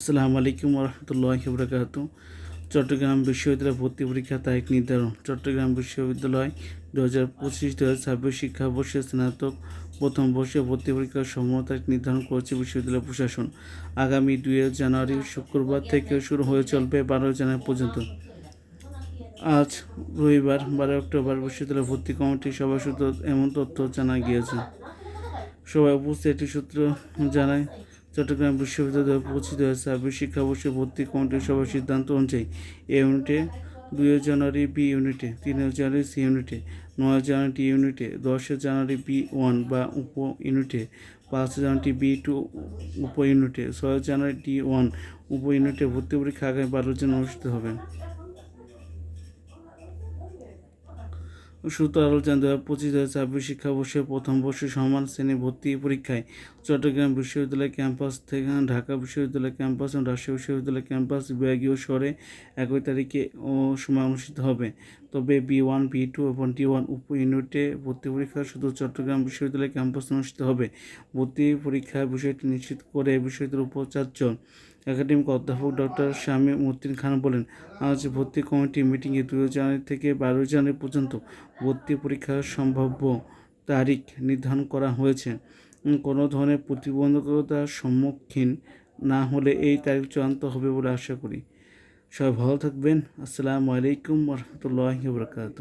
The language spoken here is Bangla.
আসসালামু আলাইকুম রহমতুল্লাহ বরকাত চট্টগ্রাম বিশ্ববিদ্যালয় ভর্তি পরীক্ষা তারিখ নির্ধারণ। চট্টগ্রাম বিশ্ববিদ্যালয় দু হাজার পঁচিশ দু হাজার ছাব্বিশ শিক্ষাবর্ষে স্নাতক প্রথম বর্ষে ভর্তি পরীক্ষার সম্ভাবনা তারিখ নির্ধারণ করেছে বিশ্ববিদ্যালয় প্রশাসন। আগামী দুই জানুয়ারি শুক্রবার থেকে শুরু হয়ে চলবে বারো জানুয়ারি পর্যন্ত। আজ রবিবার বারো অক্টোবর বিশ্ববিদ্যালয় ভর্তি কমিটির সভা সূত্র এমন তথ্য জানা গিয়েছে। সভায় উপস্থিত একটি সূত্র জানায় চট্টগ্রাম বিশ্ববিদ্যালয়ে পঁচিশ দু হাজার শিক্ষাবর্ষে ভর্তি কমিটির সভার সিদ্ধান্ত অনুযায়ী এ ইউনিটে দুই জানুয়ারি বি ইউনিটে, তিন জানুয়ারি সি ইউনিটে, নয় জানুয়ারি ডি ইউনিটে, দশ জানুয়ারি বি ওয়ান বা উপ ইউনিটে, পাঁচ জানুয়ারি বি টু উপ ইউনিটে, ছয় জানুয়ারি ডি ওয়ান উপ ইউনিটে ভর্তি পরীক্ষা আগামী বারো জন অনুষ্ঠিত হবে। সূত্র আরও জানান দু হাজার পঁচিশ হাজার ছাব্বিশ শিক্ষাবর্ষে প্রথম বর্ষে সমান শ্রেণি ভর্তি পরীক্ষায় চট্টগ্রাম বিশ্ববিদ্যালয় ক্যাম্পাস থেকে ঢাকা বিশ্ববিদ্যালয় ক্যাম্পাস এবং রাজশাহী বিশ্ববিদ্যালয় ক্যাম্পাস বিভাগীয় স্বরে একই তারিখে সময় অনুষ্ঠিত হবে। তবে বি ওয়ান, বি টু এবং ডি ওয়ান উপ ইউনিটে ভর্তি পরীক্ষা শুধু চট্টগ্রাম বিশ্ববিদ্যালয় ক্যাম্পাসে অনুষ্ঠিত হবে। ভর্তি পরীক্ষার বিষয়টি নিশ্চিত করে বিশ্ববিদ্যালয়ের উপাচার্য একাডেমিক অধ্যাপক ডক্টর শামী মতিন খান বলেন, আজ ভর্তি কমিটি মিটিংয়ে দুই জানুয়ারি থেকে বারো জানুয়ারি পর্যন্ত ভর্তি পরীক্ষার সম্ভাব্য তারিখ নির্ধারণ করা হয়েছে। কোনো ধরনের প্রতিবন্ধকতার সম্মুখীন না হলে এই তারিখ চূড়ান্ত হবে বলে আশা করি। সবাই ভালো থাকবেন। আসসালামু আলাইকুম রহমতুল্লাহ বরকাত